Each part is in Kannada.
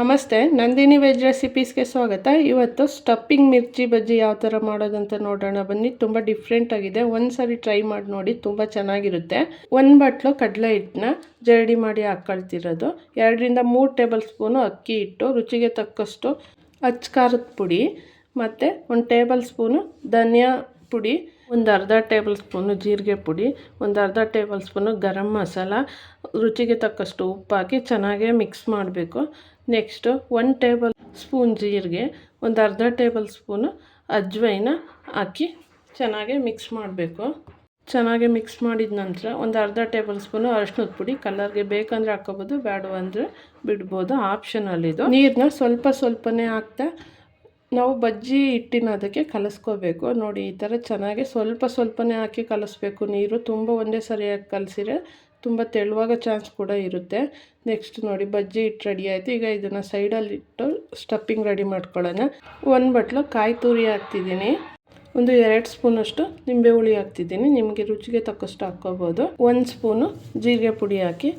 ನಮಸ್ತೆ, ನಂದಿನಿ ವೆಜ್ ರೆಸಿಪೀಸ್ಗೆ ಸ್ವಾಗತ. ಇವತ್ತು ಸ್ಟಫಿಂಗ್ ಮಿರ್ಚಿ ಬಜ್ಜಿ ಯಾವ ಥರ ಮಾಡೋದಂತ ನೋಡೋಣ ಬನ್ನಿ. ತುಂಬ ಡಿಫ್ರೆಂಟಾಗಿದೆ ಒಂದು ಸಾರಿ ಟ್ರೈ ಮಾಡಿ ನೋಡಿ, ತುಂಬ ಚೆನ್ನಾಗಿರುತ್ತೆ. ಒಂದು ಬಟ್ಲು ಕಡಲೆ ಹಿಟ್ಟನ್ನ ಜರಡಿ ಮಾಡಿ ಹಾಕ್ಕೊಳ್ತಿರೋದು ಎರಡರಿಂದ ಮೂರು ಟೇಬಲ್ ಸ್ಪೂನು ಅಕ್ಕಿ ಹಿಟ್ಟು, ರುಚಿಗೆ ತಕ್ಕಷ್ಟು ಅಚ್ಚ ಖಾರದ ಪುಡಿ, ಮತ್ತು ಒಂದು ಟೇಬಲ್ ಸ್ಪೂನು ಧನಿಯಾ ಪುಡಿ ಒಂದು ಅರ್ಧ ಟೇಬಲ್ ಸ್ಪೂನು ಜೀರಿಗೆ ಪುಡಿ, ಒಂದು ಅರ್ಧ ಟೇಬಲ್ ಸ್ಪೂನು ಗರಂ ಮಸಾಲ, ರುಚಿಗೆ ತಕ್ಕಷ್ಟು ಉಪ್ಪು ಹಾಕಿ ಚೆನ್ನಾಗೇ ಮಿಕ್ಸ್ ಮಾಡಬೇಕು. ನೆಕ್ಸ್ಟು ಒನ್ ಟೇಬಲ್ ಸ್ಪೂನ್ ಜೀರಿಗೆ, ಒಂದು ಅರ್ಧ ಟೇಬಲ್ ಸ್ಪೂನು ಅಜ್ವೈನ ಹಾಕಿ ಚೆನ್ನಾಗಿ ಮಿಕ್ಸ್ ಮಾಡಬೇಕು. ಚೆನ್ನಾಗಿ ಮಿಕ್ಸ್ ಮಾಡಿದ ನಂತರ ಒಂದು ಅರ್ಧ ಟೇಬಲ್ ಸ್ಪೂನು ಅರಿಶಿನದ ಪುಡಿ ಕಲರ್ಗೆ ಬೇಕಂದರೆ ಹಾಕೋಬೋದು ಬೇಡ ಅಂದರೆ ಬಿಡ್ಬೋದು ಆಪ್ಷನಲ್ಲಿದು ನೀರನ್ನ ಸ್ವಲ್ಪ ಸ್ವಲ್ಪನೇ ಹಾಕ್ತಾ ನಾವು ಬಜ್ಜಿ ಹಿಟ್ಟಿನ ಅದಕ್ಕೆ ಕಲಸ್ಕೋಬೇಕು. ನೋಡಿ, ಈ ಥರ ಚೆನ್ನಾಗಿ ಸ್ವಲ್ಪ ಸ್ವಲ್ಪನೇ ಹಾಕಿ ಕಲಿಸ್ಬೇಕು. ನೀರು ತುಂಬ ಒಂದೇ ಸರಿಯಾಗಿ ಕಲಸಿರೆ ತುಂಬ ತೆಳುವಾಗ ಚಾನ್ಸ್ ಕೂಡ ಇರುತ್ತೆ. ನೆಕ್ಸ್ಟ್ ನೋಡಿ, ಬಜ್ಜಿ ಹಿಟ್ಟು ರೆಡಿ ಆಯಿತು. ಈಗ ಇದನ್ನು ಸೈಡಲ್ಲಿಟ್ಟು ಸ್ಟಫಿಂಗ್ ರೆಡಿ ಮಾಡ್ಕೊಳ್ಳೋಣ. ಒಂದು ಬಟ್ಲು ಕಾಯಿ ತುರಿ ಹಾಕ್ತಿದ್ದೀನಿ. ಒಂದು ಎರಡು ಸ್ಪೂನಷ್ಟು ನಿಂಬೆ ಹುಳಿ ಹಾಕ್ತಿದ್ದೀನಿ. ನಿಮಗೆ ರುಚಿಗೆ ತಕ್ಕಷ್ಟು ಹಾಕ್ಕೋಬೋದು. ಒಂದು ಸ್ಪೂನು ಜೀರಿಗೆ ಪುಡಿ ಹಾಕಿ,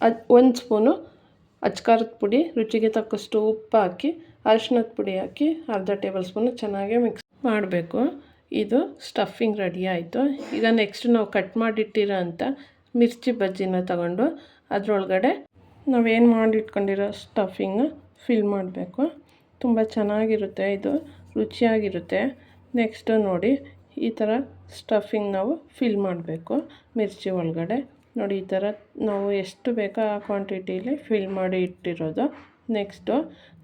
ಅದು ಒಂದು ಸ್ಪೂನು ಅಚ್ಕಾರದ ಪುಡಿ, ರುಚಿಗೆ ತಕ್ಕಷ್ಟು ಉಪ್ಪು ಹಾಕಿ ಅರಿಶಿನದ ಪುಡಿ ಹಾಕಿ ಅರ್ಧ ಟೇಬಲ್ ಸ್ಪೂನು ಚೆನ್ನಾಗಿ ಮಿಕ್ಸ್ ಮಾಡಬೇಕು. ಇದು ಸ್ಟಫಿಂಗ್ ರೆಡಿ ಆಯಿತು. ಈಗ ನೆಕ್ಸ್ಟ್ ನಾವು ಕಟ್ ಮಾಡಿಟ್ಟಿರೋ ಅಂಥ ಮಿರ್ಚಿ ಬಜ್ಜಿನ ತಗೊಂಡು ಅದರೊಳಗಡೆ ನಾವೇನು ಮಾಡಿಟ್ಕೊಂಡಿರೋ ಸ್ಟಫಿಂಗ್ ಫಿಲ್ ಮಾಡಬೇಕು. ತುಂಬ ಚೆನ್ನಾಗಿರುತ್ತೆ ಇದು, ರುಚಿಯಾಗಿರುತ್ತೆ. ನೆಕ್ಸ್ಟು ನೋಡಿ ಈ ಥರ ಸ್ಟಫಿಂಗ್ ನಾವು ಫಿಲ್ ಮಾಡಬೇಕು ಮಿರ್ಚಿ ಒಳಗಡೆ. ನೋಡಿ ಈ ಥರ ನಾವು ಎಷ್ಟು ಬೇಕೋ ಆ ಕ್ವಾಂಟಿಟೀಲಿ ಫಿಲ್ ಮಾಡಿ ಇಟ್ಟಿರೋದು. ನೆಕ್ಸ್ಟು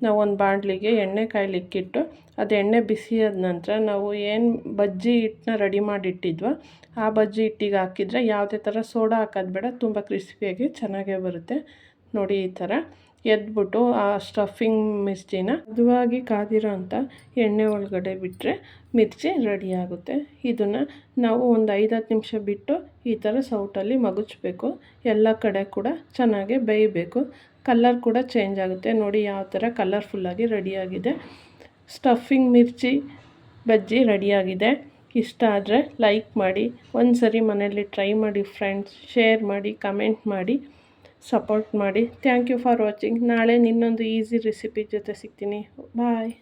ನಾವು ಒಂದು ಬಾಣಲಿಗೆ ಎಣ್ಣೆ ಕಾಯ್ಲಿಕ್ಕಿಟ್ಟು ಅದು ಎಣ್ಣೆ ಬಿಸಿಯಾದ ನಂತರ ನಾವು ಏನು ಬಜ್ಜಿ ಹಿಟ್ಟನ್ನ ರೆಡಿ ಮಾಡಿಟ್ಟಿದ್ವೋ ಆ ಬಜ್ಜಿ ಹಿಟ್ಟಿಗೆ ಹಾಕಿದರೆ ಯಾವುದೇ ಥರ ಸೋಡಾ ಹಾಕೋದು ಬೇಡ, ತುಂಬ ಕ್ರಿಸ್ಪಿಯಾಗಿ ಚೆನ್ನಾಗೇ ಬರುತ್ತೆ. ನೋಡಿ ಈ ಥರ. ಎದ್ಬಿಟ್ಟು ಆ ಸ್ಟಫಿಂಗ್ ಮಿರ್ಚಿನ ಮೃದುವಾಗಿ ಕಾದಿರೋ ಅಂಥ ಎಣ್ಣೆ ಒಳಗಡೆ ಬಿಟ್ಟರೆ ಮಿರ್ಚಿ ರೆಡಿ ಆಗುತ್ತೆ. ಇದನ್ನು ನಾವು ಒಂದು ಐದು ಹತ್ತು ನಿಮಿಷ ಬಿಟ್ಟು ಈ ಥರ ಸೌಟಲ್ಲಿ ಮಗುಚಬೇಕು. ಎಲ್ಲ ಕಡೆ ಕೂಡ ಚೆನ್ನಾಗೆ ಬೇಯಬೇಕು. ಕಲ್ಲರ್ ಕೂಡ ಚೇಂಜ್ ಆಗುತ್ತೆ. ನೋಡಿ ಯಾವ ಥರ ಕಲರ್ಫುಲ್ಲಾಗಿ ರೆಡಿಯಾಗಿದೆ ಸ್ಟಫಿಂಗ್ ಮಿರ್ಚಿ ಬಜ್ಜಿ ರೆಡಿಯಾಗಿದೆ ಇಷ್ಟ ಆದರೆ ಲೈಕ್ ಮಾಡಿ. ಒಂದು ಸರಿ ಮನೆಯಲ್ಲಿ ಟ್ರೈ ಮಾಡಿ ಫ್ರೆಂಡ್ಸ್ ಶೇರ್ ಮಾಡಿ ಕಮೆಂಟ್ ಮಾಡಿ. ಸಪೋರ್ಟ್ ಮಾಡಿ. ಥ್ಯಾಂಕ್ ಯು ಫಾರ್ ವಾಚಿಂಗ್ ನಾಳೆ ಇನ್ನೊಂದು ಈಸಿ ರೆಸಿಪಿ ಜೊತೆ ಸಿಗ್ತೀನಿ. ಬಾಯ್